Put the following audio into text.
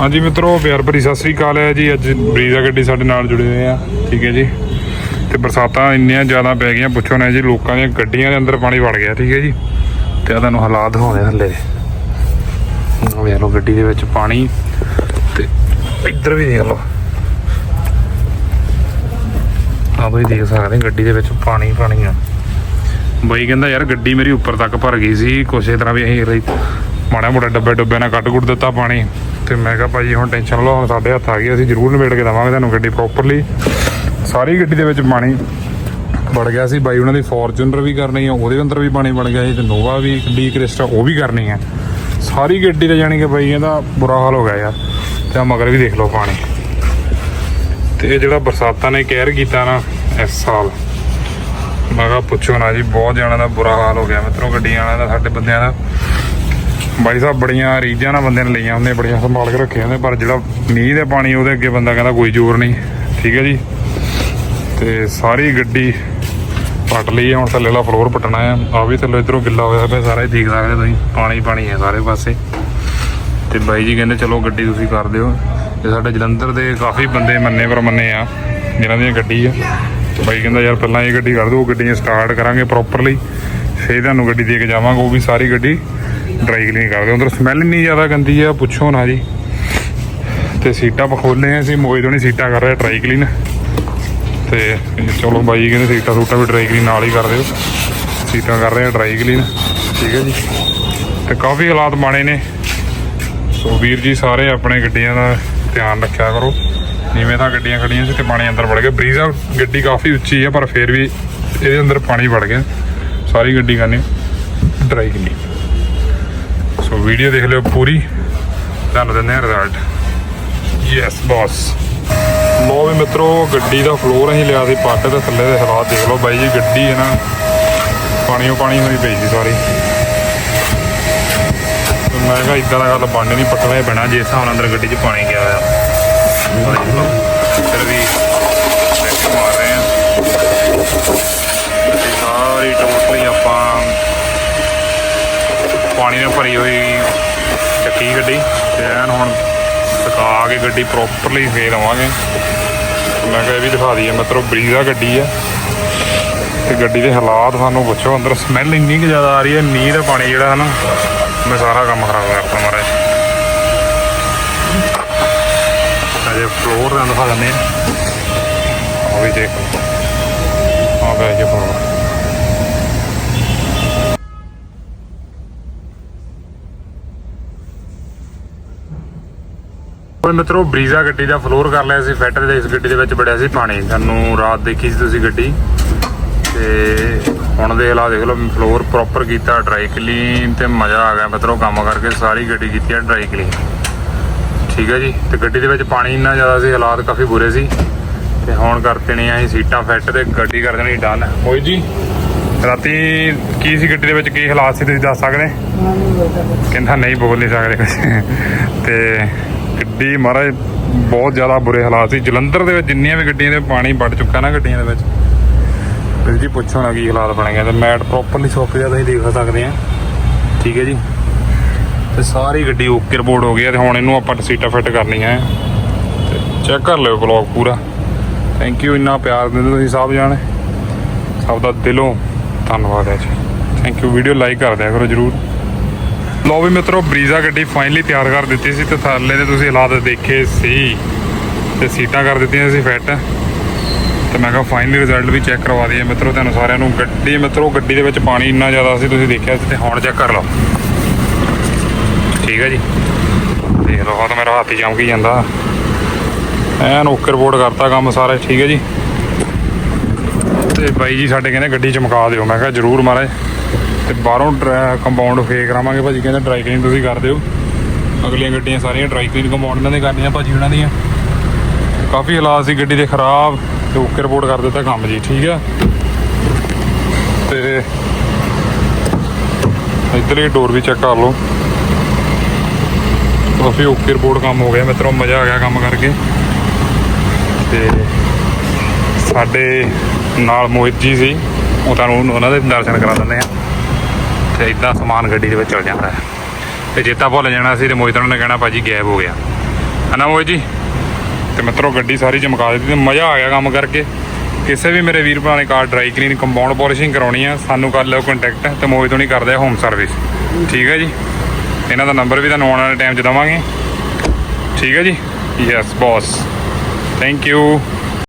ਹਾਂਜੀ ਮਿੱਤਰੋ ਪਿਆਰ ਭਰੀ ਸਤਿ ਸ੍ਰੀ ਅਕਾਲ ਹੈ ਜੀ। ਅੱਜ ਬਰੀਜ਼ਾ ਗੱਡੀ ਸਾਡੇ ਨਾਲ ਜੁੜੇ ਹੋਏ ਆ, ਠੀਕ ਹੈ ਜੀ। ਤੇ ਬਰਸਾਤਾਂ ਇੰਨੀਆਂ ਜ਼ਿਆਦਾ ਪੈ ਗਈਆਂ, ਪੁੱਛੋ ਨਾ ਜੀ, ਲੋਕਾਂ ਦੀਆਂ ਗੱਡੀਆਂ ਦੇ ਅੰਦਰ ਪਾਣੀ ਵੜ ਗਿਆ, ਠੀਕ ਹੈ ਜੀ। ਤੇ ਆ ਤੁਹਾਨੂੰ ਹਾਲਾਤ ਦਿਖਾਉਂਦੇ ਥੱਲੇ। ਵੇਖ ਲਓ ਗੱਡੀ ਦੇ ਵਿੱਚ ਪਾਣੀ ਤੇ ਇੱਧਰ ਵੀ ਦੇਖ ਲਓ। ਆ ਬਈ ਦੇਖ ਸਕਦੇ ਗੱਡੀ ਦੇ ਵਿੱਚ ਪਾਣੀ ਪਾਣੀ ਆ। ਬਈ ਕਹਿੰਦਾ, ਯਾਰ ਗੱਡੀ ਮੇਰੀ ਉੱਪਰ ਤੱਕ ਭਰ ਗਈ ਸੀ ਕੋਸ਼ੇ ਤਰ੍ਹਾਂ ਵੀ ਅਸੀਂ ਮਾੜਾ ਮੋਟਾ ਡੱਬੇ ਡੱਬੇ ਨਾਲ ਕੱਟ ਕੁੱਟ ਦਿੱਤਾ ਪਾਣੀ। ਤੇ ਮੈਂ ਕਿਹਾ ਭਾਜੀ ਹੁਣ ਟੈਨਸ਼ਨ ਲਓ, ਹੁਣ ਸਾਡੇ ਹੱਥ ਆ ਗਈ ਅਸੀਂ ਜ਼ਰੂਰ ਨਿਬੇੜ ਕੇ ਦੇਵਾਂਗੇ ਤੁਹਾਨੂੰ ਗੱਡੀ ਪ੍ਰੋਪਰਲੀ ਸਾਰੀ ਗੱਡੀ ਦੇ ਵਿੱਚ ਪਾਣੀ ਵੜ ਗਿਆ ਸੀ, ਬਾਈ ਉਹਨਾਂ ਦੀ ਫੋਰਚੂਨਰ ਵੀ ਕਰਨੀ ਆ, ਉਹਦੇ ਅੰਦਰ ਵੀ ਪਾਣੀ ਵੜ ਗਿਆ ਸੀ, ਤੇ ਨੋਵਾ ਵੀ ਡੀ ਕ੍ਰਿਸਟਾ ਉਹ ਵੀ ਕਰਨੀ ਆ। ਸਾਰੀ ਗੱਡੀ ਤੇ ਜਾਣੀ ਕਿ ਬਾਈ ਇਹਦਾ ਬੁਰਾ ਹਾਲ ਹੋ ਗਿਆ ਯਾਰ, ਤੇ ਮਗਰ ਵੀ ਦੇਖ ਲਓ ਪਾਣੀ। ਤੇ ਇਹ ਜਿਹੜਾ ਬਰਸਾਤਾਂ ਨੇ ਕਹਿਰ ਕੀਤਾ ਨਾ ਇਸ ਸਾਲ, ਮੈਂ ਕਿਹਾ ਪੁੱਛੋ ਨਾ ਜੀ, ਬਹੁਤ ਜਾਣਾ ਦਾ ਬੁਰਾ ਹਾਲ ਹੋ ਗਿਆ ਮਿੱਤਰੋ, ਗੱਡੀਆਂ ਵਾਲਿਆਂ ਦਾ, ਸਾਡੇ ਬੰਦਿਆਂ ਦਾ। ਬਾਈ ਸਾਹਿਬ ਬੜੀਆਂ ਰੀਝਾਂ ਨਾਲ ਬੰਦੇ ਨੇ ਲਈਆਂ ਹੁੰਦੀਆਂ, ਬੜੀਆਂ ਸੰਭਾਲ ਕੇ ਰੱਖੇ ਹੁੰਦੇ ਪਰ ਜਿਹੜਾ ਮੀਂਹ ਦੇ ਪਾਣੀ ਉਹਦੇ ਅੱਗੇ ਬੰਦਾ ਕਹਿੰਦਾ ਕੋਈ ਜ਼ੋਰ ਨਹੀਂ, ਠੀਕ ਹੈ ਜੀ। ਤੇ ਸਾਰੀ ਗੱਡੀ ਪੱਟ ਲਈ ਹੁਣ ਥੱਲੇ ਵਾਲਾ ਫਲੋਰ ਪਟਣਾ ਆ। ਆ ਵੀ ਥੱਲੇ ਇਧਰੋਂ ਗਿੱਲਾ ਹੋਇਆ ਪਿਆ, ਸਾਰਾ ਹੀ ਦੇਖ ਸਕਦੇ ਤੁਸੀਂ, ਪਾਣੀ ਪਾਣੀ ਹੈ ਸਾਰੇ ਪਾਸੇ। ਤੇ ਬਾਈ ਜੀ ਕਹਿੰਦੇ, ਚਲੋ ਗੱਡੀ ਤੁਸੀਂ ਕਰ ਦਿਓ। ਤੇ ਸਾਡੇ ਜਲੰਧਰ ਦੇ ਕਾਫੀ ਬੰਦੇ ਮੰਨੇ ਪਰ ਮੰਨੇ ਆ, ਜਿਨ੍ਹਾਂ ਦੀ ਗੱਡੀ ਆ। ਤੇ ਬਾਈ ਕਹਿੰਦਾ, ਯਾਰ ਪਹਿਲਾਂ ਇਹ ਗੱਡੀ ਕਰ ਦਿਓ, ਉਹ ਗੱਡੀਆਂ ਸਟਾਰਟ ਕਰਾਂਗੇ ਪ੍ਰੋਪਰਲੀ ਫੇਰ ਤੁਹਾਨੂੰ ਗੱਡੀ ਦੇ ਕੇ ਜਾਵਾਂਗੇ, ਉਹ ਵੀ ਸਾਰੀ ਗੱਡੀ ਡਰਾਈ ਕਲੀਨ ਕਰ ਦਿਓ ਅੰਦਰ ਸਮੈਲ ਇੰਨੀ ਜ਼ਿਆਦਾ ਗੰਦੀ ਆ, ਪੁੱਛੋ ਨਾ ਜੀ। ਤੇ ਸੀਟਾਂ ਬਖੋਲੇ ਆ ਅਸੀਂ ਮੋਏ ਤੋਂ ਨਹੀਂ ਸੀਟਾਂ ਕਰ ਰਹੇ ਡਰਾਈ ਕਲੀਨ। ਤੇ ਚਲੋ ਬਾਈ ਕਹਿੰਦੇ ਸੀਟਾਂ ਸੂਟਾਂ ਵੀ ਡਰਾਈ ਕਲੀਨ ਨਾਲ ਹੀ ਕਰ ਦਿਓ। ਸੀਟਾਂ ਕਰ ਰਹੇ ਆ ਡਰਾਈ ਕਲੀਨ। ਠੀਕ ਹੈ ਜੀ। ਤੇ ਕਾਫੀ ਹਾਲਾਤ ਮਾੜੇ ਨੇ। ਸੋ ਵੀਰ ਜੀ ਸਾਰੇ ਆਪਣੇ ਗੱਡੀਆਂ ਦਾ ਧਿਆਨ ਰੱਖਿਆ ਕਰੋ। ਜਿਵੇਂ ਤਾਂ ਗੱਡੀਆਂ ਖੜੀਆਂ ਸੀ ਤੇ ਪਾਣੀ ਅੰਦਰ ਵੜ ਗਿਆ। ਬਰੀਜ਼ਾ ਗੱਡੀ ਕਾਫੀ ਉੱਚੀ ਹੈ ਪਰ ਫਿਰ ਵੀ ਇਹਦੇ ਅੰਦਰ ਪਾਣੀ ਵੜ ਗਿਆ। ਸਾਰੀ ਗੱਡੀ ਕਰਨੀ ਡਰਾਈ ਕਲੀਨ। ਵੀਡੀਓ ਦੇਖ ਲਿਓ ਪੂਰੀ। ਤੁਹਾਨੂੰ ਦਿੰਦੇ ਆ ਰਿਜ਼ਲਟ ਯੈਸ ਬੌਸ ਲੋ ਵੀ ਮਿੱਤਰੋ, ਗੱਡੀ ਦਾ ਫਲੋਰ ਅਸੀਂ ਲਿਆ ਸੀ, ਪੱਟ ਦੇ ਥੱਲੇ ਦੇ ਹਾਲਾਤ ਦੇਖ ਲਓ ਬਾਈ ਜੀ, ਗੱਡੀ ਹੈ ਨਾ, ਪਾਣੀਓ ਪਾਣੀ ਹੋਈ ਪਈ ਸੀ ਸਾਰੀ। ਮੈਂ ਕਿਹਾ ਇਦਾਂ ਦਾ ਗੱਲ ਬਣਨੀ ਨਹੀਂ, ਪੱਟਣਾ ਹੀ ਪੈਣਾ, ਜਿਸ ਹਿਸਾਬ ਨਾਲ ਅੰਦਰ ਗੱਡੀ 'ਚ ਪਾਣੀ ਗਿਆ ਹੋਇਆ। ਫਿਰ ਵੀ ਟੈਕਸ ਮਾਰ ਰਹੇ ਆ ਗੱਡੀ ਸਾਰੀ ਟੋਟਲੀ ਆਪਾਂ ਪਾਣੀ ਨਾਲ ਭਰੀ ਹੋਈ ਚੱਕੀ ਗੱਡੀ ਤੇ ਐਨ ਹੁਣ ਸੁਕਾ ਕੇ ਗੱਡੀ ਪ੍ਰੋਪਰਲੀ ਫੇਰ ਆਵਾਂਗੇ। ਮੈਂ ਕਿਹਾ ਇਹ ਵੀ ਦਿਖਾ ਦਈਏ ਮਤਲਬ ਬਰੀਜ਼ਾ ਗੱਡੀ ਆ। ਤੇ ਗੱਡੀ ਦੇ ਹਾਲਾਤ ਸਾਨੂੰ ਪੁੱਛੋ, ਅੰਦਰ ਸਮੈਲ ਇੰਨੀ ਕਿ ਜ਼ਿਆਦਾ ਆ ਰਹੀ ਹੈ ਨੀਂਹ ਦਾ ਪਾਣੀ ਜਿਹੜਾ ਹੈ ਨਾ ਮੈਂ ਸਾਰਾ ਕੰਮ ਖਰਾਬ ਕਰਤਾ ਮਾਰਾ ਅਜੇ ਫਲੋਰ ਦਾ ਦਿਖਾ ਦਿੰਦੇ ਆ। ਉਹ ਵੀ ਦੇਖੋ ਆ ਗਿਆ ਜੀ ਫਲੋਰ ਓਏ ਮਿੱਤਰੋ ਬਰੀਜ਼ਾ ਗੱਡੀ ਦਾ ਫਲੋਰ ਕਰ ਲਿਆ ਸੀ ਫੈਟਰ ਦੇ ਇਸ ਗੱਡੀ ਦੇ ਵਿੱਚ ਬੜਿਆ ਸੀ ਪਾਣੀ। ਸਾਨੂੰ ਰਾਤ ਦੇਖੀ ਸੀ ਤੁਸੀਂ ਗੱਡੀ। ਤੇ ਹੁਣ ਦੇਖ ਲਾ ਦੇਖ ਲਓ ਫਲੋਰ ਪ੍ਰੋਪਰ ਕੀਤਾ ਡਰਾਈ ਕਲੀਨ ਤੇ ਮਜ਼ਾ ਆ ਗਿਆ। ਮਿੱਤਰੋ ਕੰਮ ਕਰਕੇ ਸਾਰੀ ਗੱਡੀ ਕੀਤੀ ਹੈ ਡਰਾਈ ਕਲੀਨ ਠੀਕ ਹੈ ਜੀ? ਤੇ ਗੱਡੀ ਦੇ ਵਿੱਚ ਪਾਣੀ ਇੰਨਾ ਜ਼ਿਆਦਾ ਸੀ ਹਾਲਾਤ ਕਾਫੀ ਬੁਰੇ ਸੀ। ਤੇ ਹੁਣ ਕਰਤੇ ਨੇ ਅਸੀਂ ਸੀਟਾਂ ਫਿੱਟ ਤੇ ਗੱਡੀ ਕਰ ਦੇਣੀ ਡਨ ਹੋਈ ਜੀ ਰਾਤੀ ਕੀ ਸੀ ਗੱਡੀ ਦੇ ਵਿੱਚ? ਕੀ ਹਾਲਾਤ ਸੀ ਤੁਸੀਂ ਦੱਸ ਸਕਦੇ? ਕਹਿੰਦਾ ਨਹੀਂ ਬੋਲ ਨਹੀਂ ਸਕਦੇ। ਤੇ ਗੱਡੀ ਮਹਾਰਾਜ, ਬਹੁਤ ਜ਼ਿਆਦਾ ਬੁਰੇ ਹਾਲਾਤ ਸੀ। ਜਲੰਧਰ ਦੇ ਵਿੱਚ ਜਿੰਨੀਆਂ ਵੀ ਗੱਡੀਆਂ ਦੇ ਪਾਣੀ ਵੱਢ ਚੁੱਕਾ ਨਾ ਗੱਡੀਆਂ ਦੇ ਵਿੱਚ। ਵੀਰ ਜੀ ਪੁੱਛੋ ਨਾ ਕੀ ਹਾਲਾਤ ਬਣ ਗਏ। ਤੇ ਮੈਟ ਪ੍ਰੋਪਰਲੀ ਸੁੱਕ ਗਿਆ ਤੁਸੀਂ ਦੇਖ ਸਕਦੇ ਆ। ਠੀਕ ਹੈ ਜੀ। ਤੇ ਸਾਰੀ ਗੱਡੀ ਓਕੇ ਰਿਪੋਰਟ ਹੋ ਗਈ ਹੈ ਤੇ ਹੁਣ ਇਹਨੂੰ ਆਪਾਂ ਸੀਟਾਂ ਫਿੱਟ ਕਰਨੀਆਂ ਹੈ। ਤੇ ਚੈੱਕ ਕਰ ਲਿਓ ਬਲੌਗ ਪੂਰਾ। ਥੈਂਕ ਯੂ ਇੰਨਾ ਪਿਆਰ ਦਿੰਦੇ ਤੁਸੀਂ ਸਭ ਜਾਣੇ। ਸਭ ਦਾ ਦਿਲੋਂ ਧੰਨਵਾਦ ਹੈ ਜੀ। ਥੈਂਕ ਯੂ ਵੀਡੀਓ ਲਾਈਕ ਕਰ ਦਿਆ ਕਰੋ ਜਰੂਰ। ਲੋ ਵੀ ਮਿੱਤਰੋ, ਬਰੀਜ਼ਾ ਗੱਡੀ ਫਾਈਨਲੀ ਤਿਆਰ ਕਰ ਦਿੱਤੀ ਸੀ ਤੇ ਥੱਲੇ ਦੇ ਤੁਸੀਂ ਹਾਲਾਤ ਦੇਖੇ ਸੀ ਤੇ ਸੀਟਾਂ ਕਰ ਦਿੱਤੀਆਂ ਸੀ ਫਿੱਟ ਤੇ ਮੈਂ ਕਿਹਾ ਫਾਈਨਲੀ ਰਿਜ਼ਲਟ ਵੀ ਚੈੱਕ ਕਰਵਾ ਦਈਏ ਮਿੱਤਰੋ, ਤੁਹਾਨੂੰ ਸਾਰਿਆਂ ਨੂੰ ਗੱਡੀ ਮਿੱਤਰੋ, ਗੱਡੀ ਦੇ ਵਿੱਚ ਪਾਣੀ ਇੰਨਾ ਜ਼ਿਆਦਾ ਸੀ, ਤੁਸੀਂ ਦੇਖਿਆ ਸੀ ਤੇ ਹੁਣ ਚੈੱਕ ਕਰ ਲਓ। ਠੀਕ ਹੈ ਜੀ। ਦੇਖ ਲਓ ਆਹ ਤਾਂ ਮੇਰਾ ਹੱਥ ਹੀ ਚਮਕੀ ਜਾਂਦਾ। ਐਨ ਓਕੇ ਰਿਪੋਰਟ ਕਰਤਾ ਕੰਮ ਸਾਰੇ, ਠੀਕ ਹੈ ਜੀ। ਤੇ ਬਾਈ ਜੀ, ਸਾਡੇ ਕਹਿੰਦੇ ਗੱਡੀ ਚਮਕਾ ਦਿਓ। ਮੈਂ ਕਿਹਾ ਜਰੂਰ ਮਹਾਰਾਜ। ਤੇ ਬਾਹਰੋਂ ਕੰਪਾਊਂਡ ਫੇਕ ਕਰਾਵਾਂਗੇ ਭਾਜੀ, ਕਹਿੰਦੇ ਡਰਾਈ ਕਲੀਨ ਤੁਸੀਂ ਕਰ ਦਿਓ। ਅਗਲੀਆਂ ਗੱਡੀਆਂ ਸਾਰੀਆਂ ਡਰਾਈ ਕਲੀਨ ਕੰਪਾਊਂਡ ਇਹਨਾਂ ਦੇ ਕਰਨੀਆਂ ਭਾਜੀ ਉਹਨਾਂ ਦੀਆਂ। ਕਾਫੀ ਹਾਲਾਤ ਸੀ, ਗੱਡੀ ਦੇ ਖਰਾਬ, ਤੇ ਓਕੇ ਰਿਪੋਰਟ ਕਰ ਦਿੱਤਾ ਕੰਮ ਜੀ, ਠੀਕ ਆ? ਤੇ ਇੱਧਰਲੀ ਡੋਰ ਵੀ ਚੈੱਕ ਕਰ ਲਓ। ਕਾਫੀ ਓਕੇ ਰਿਪੋਰਟ ਕੰਮ ਹੋ ਗਿਆ, ਮਿੱਤਰੋ, ਮਜ਼ਾ ਆ ਗਿਆ ਕੰਮ ਕਰਕੇ। ਤੇ ਸਾਡੇ ਨਾਲ ਮੋਹਿਤ ਜੀ ਸੀ, ਉਹ ਤੁਹਾਨੂੰ ਉਹਨਾਂ ਦੇ ਦਰਸ਼ਨ ਕਰਾ ਦਿੰਦੇ ਆ। ਤੇ ਇਦਾਂ ਸਮਾਨ ਗੱਡੀ ਦੇ ਵਿੱਚ ਚਲ ਜਾਂਦਾ ਹੈ। ਤੇ ਜੇਤਾ ਭੁੱਲ ਜਾਣਾ ਸੀ ਤੇ ਮੋਹਿਤ ਨੇ ਕਹਿਣਾ, ਭਾਜੀ, ਗਾਇਬ ਹੋ ਗਿਆ। ਹਨਾ ਮੋਹਿਤ ਜੀ? ਤੇ ਮਿੱਤਰੋ, ਗੱਡੀ ਸਾਰੀ ਚਮਕਾ ਦਿੱਤੀ ਤੇ ਮਜ਼ਾ ਆ ਗਿਆ ਕੰਮ ਕਰਕੇ। ਕਿਸੇ ਵੀ ਮੇਰੇ ਵੀਰ ਭਰਾ ਨੇ car dry clean compound polishing ਕਰਾਉਣੀ ਆ, ਸਾਨੂੰ ਕਰ ਲਓ ਕੰਟੈਕਟ ਤੇ ਮੋਹਿਤ ਹੋਣੀ ਕਰਦੇ ਆ ਹੋਮ ਸਰਵਿਸ ਠੀਕ ਹੈ ਜੀ? ਇਹਨਾਂ ਦਾ ਨੰਬਰ ਵੀ ਤੁਹਾਨੂੰ ਆਉਣ ਵਾਲੇ ਟਾਈਮ 'ਚ ਦਵਾਂਗੇ। ਠੀਕ ਹੈ ਜੀ? Yes boss thank you